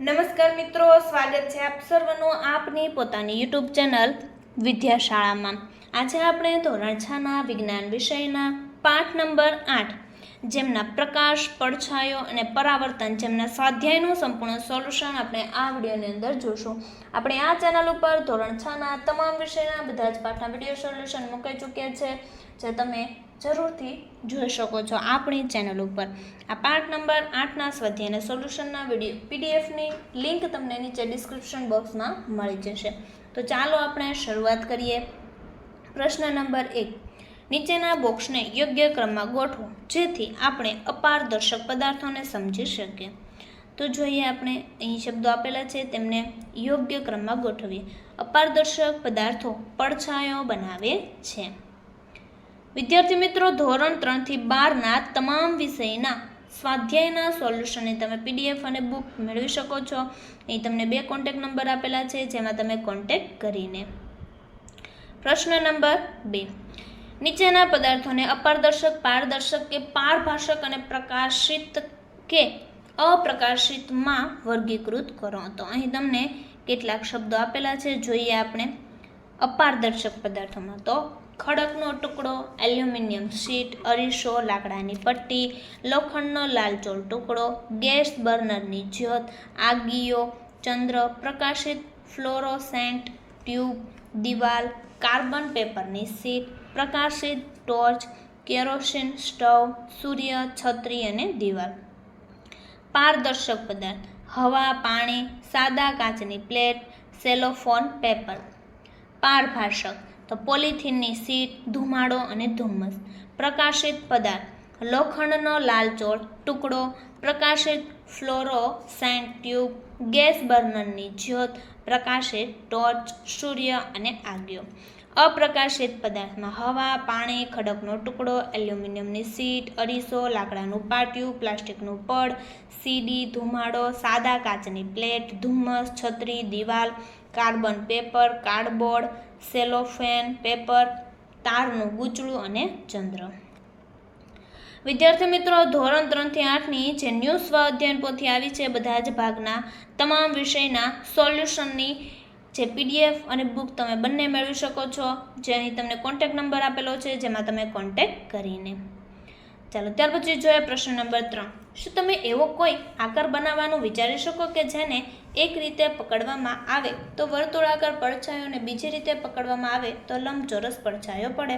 નમસ્કાર મિત્રો, સ્વાગત છે આપ સર્વનું આપની પોતાની યુટ્યુબ ચેનલ વિદ્યાશાળામાં. આજે આપણે ધોરણ છના વિજ્ઞાન વિષયના પાઠ નંબર આઠ, જેમના પ્રકાશ, પડછાયો અને પરાવર્તન જેમના સ્વાધ્યાયનું સંપૂર્ણ સોલ્યુશન આપણે આ વિડીયોની અંદર જોશું. આપણે આ ચેનલ ઉપર ધોરણ છના તમામ વિષયના બધા જ પાઠના વીડિયો સોલ્યુશન મૂકી ચૂક્યા છે. જે તમે જરૂરથી જોઈ શકો છો આપણી ચેનલ ઉપર. આ પાઠ નંબર આઠના સ્વાધ્યાયના સોલ્યુશનના વીડિયો પીડીએફની લિંક તમને નીચે ડિસ્ક્રિપ્શન બોક્સમાં મળી જશે. તો ચાલો આપણે શરૂઆત કરીએ. પ્રશ્ન નંબર એક. નીચેના બોક્સને યોગ્ય ક્રમમાં ગોઠવો, જેથી આપણે અપારદર્શક પદાર્થોને સમજી શકીએ. તો જોઈએ આપણે, અહીં શબ્દો આપેલા છે, તેમને યોગ્ય ક્રમમાં ગોઠવીએ. અપારદર્શક પદાર્થો પડછાયો બનાવે છે. વિદ્યાર્થી મિત્રો, ધોરણ ત્રણથી બારના તમામ વિષયના સ્વાધ્યાયના સોલ્યુશનની તમે પીડીએફ અને બુક મેળવી શકો છો. અહીં તમને બે કોન્ટેક નંબર આપેલા છે, જેમાં તમે કોન્ટેક કરીને પ્રશ્ન નંબર બે, નીચેના પદાર્થોને અપારદર્શક, પારદર્શક કે પારભાષક અને પ્રકાશિત કે અપ્રકાશિતમાં વર્ગીકૃત કરો. તો અહીં તમને કેટલાક શબ્દો આપેલા છે. જોઈએ આપણે. અપારદર્શક પદાર્થોમાં તો ખડકનો ટુકડો, એલ્યુમિનિયમ શીટ, અરીસો, લાકડાની પટ્ટી, લોખંડનો લાલચોળ ટુકડો, ગેસ બર્નરની જ્યોત આગીઓ ચંદ્ર, પ્રકાશિત ફ્લોરોસેન્ટ ટ્યુબ, દિવાલ, કાર્બન પેપરની શીટ, પ્રકાશિત ટોર્ચ, કેરોસીન સ્ટવ, સૂર્ય, છત્રી અને દિવાલ. પારદર્શક પદાર્થ, હવા, પાણી, સાદા કાચની પ્લેટ, સેલોફોન પેપર. પારભાષક તો પોલિથીનની સીટ, ધુમાડો અને ધુમ્મસ. પ્રકાશિત પદાર્થ, લોખંડનો લાલચોળ ટુકડો. પ્રકાશિત ફ્લોરો સેન્ટ ટ્યુબ, ગેસ બર્નરની જ્યોત. પ્રકાશિત ટોર્ચ, સૂર્ય અને આગ્યો. અપ્રકાશિત પદાર્થમાં હવા, પાણી, ખડકનો ટુકડો, એલ્યુમિનિયમની સીટ, અરીસો, લાકડાનું પાટિયું, પ્લાસ્ટિકનું પડ, સીડી, ધુમાડો, સાદા કાચની પ્લેટ, ધુમ્મસ, છત્રી, દિવાલ carbon paper, cardboard, cellophane paper, તારનું ગૂંચળું અને ચંદ્ર. વિદ્યાર્થી મિત્રો, ધોરણ ત્રણથી આઠની જે ન્યૂ સ્વ અધ્યયન પોથી આવી છે બધા જ ભાગના તમામ વિષયના સોલ્યુશનની જે પીડીએફ અને બુક તમે બંને મેળવી શકો છો. જે અહીં તમને કોન્ટેક નંબર આપેલો છે, જેમાં તમે કોન્ટેક કરીને. ચાલો, ત્યાર પછી જોઈએ પ્રશ્ન નંબર ત્રણ. શું તમે એવો કોઈ આકાર બનાવવાનું વિચારી શકો કે જેને એક રીતે પકડવામાં આવે તો વર્તુળાકાર પડછાયો અને બીજી રીતે પકડવામાં આવે તો લંબચોરસ પડછાયો પડે?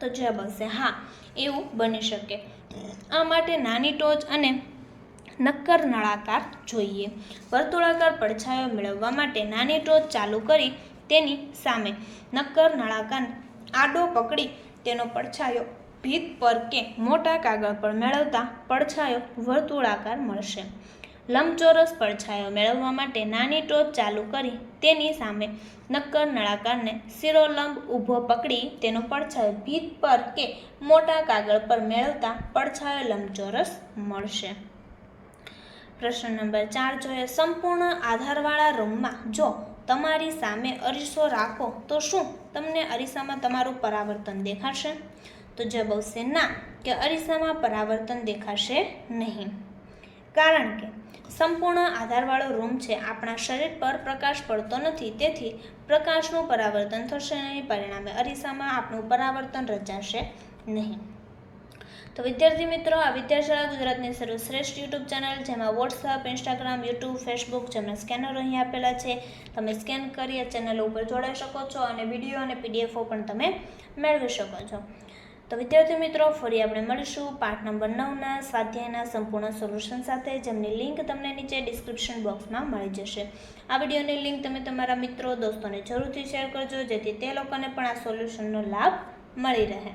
તો જવાબ આવશે, હા, એવું બની શકે. આ માટે નાની ટોચ અને નક્કર નળાકાર જોઈએ. વર્તુળાકાર પડછાયો મેળવવા માટે નાની ટોચ ચાલુ કરી તેની સામે નક્કર નળાકાર આડો પકડી તેનો પડછાયો ભીત પર કે મોટા કાગળ પર મેળવતા પડછાયો વર્તુળાકાર મળશે. લંબચોરસ પડછાયો મેળવવા માટે નાની ટોચ ચાલુ કરી તેની સામે નક્કર નળાકારને શિરોલંબ ઊભો પકડી તેનો પડછાયો ભીત પર કે મોટા કાગળ પર મેળવતા પડછાયો લંબચોરસ મળશે. પ્રશ્ન નંબર ચાર જોઈએ સંપૂર્ણ આધારવાળા રૂમમાં જો તમારી સામે અરીસો રાખો તો શું તમને અરીસામાં તમારું પરાવર્તન દેખાશે? તો જવાબ આવશે ના, કે અરીસામાં પરાવર્તન દેખાશે નહીં. કારણ કે સંપૂર્ણ આધારવાળો રૂમ છે, આપણા શરીર પર પ્રકાશ પડતો નથી, તેથી પ્રકાશનું પરાવર્તન થશે નહીં, પરિણામે અરીસામાં આપણું પરાવર્તન રચાશે નહીં. તો વિદ્યાર્થી મિત્રો, આ વિદ્યાશાળા ગુજરાતની સર્વશ્રેષ્ઠ યુટ્યુબ ચેનલ, જેમાં વોટ્સઅપ ઇન્સ્ટાગ્રામ યુટ્યુબ ફેસબુક જેમના સ્કેનરો અહીં આપેલા છે. તમે સ્કેન કરી આ ચેનલ ઉપર જોડાઈ શકો છો અને વીડિયો અને પીડીએફઓ પણ તમે મેળવી શકો છો. તો વિદ્યાર્થી મિત્રો, ફરી આપણે મળીશું પાઠ નંબર નવના સ્વાધ્યાયના સંપૂર્ણ સોલ્યુશન સાથે, જેમની લિંક તમને નીચે ડિસ્ક્રિપ્શન બોક્સમાં મળી જશે. આ વિડીયોની લિંક તમે તમારા મિત્રો, દોસ્તોને જરૂરથી શેર કરજો, જેથી તે લોકોને પણ આ સોલ્યુશનનો લાભ મળી રહે.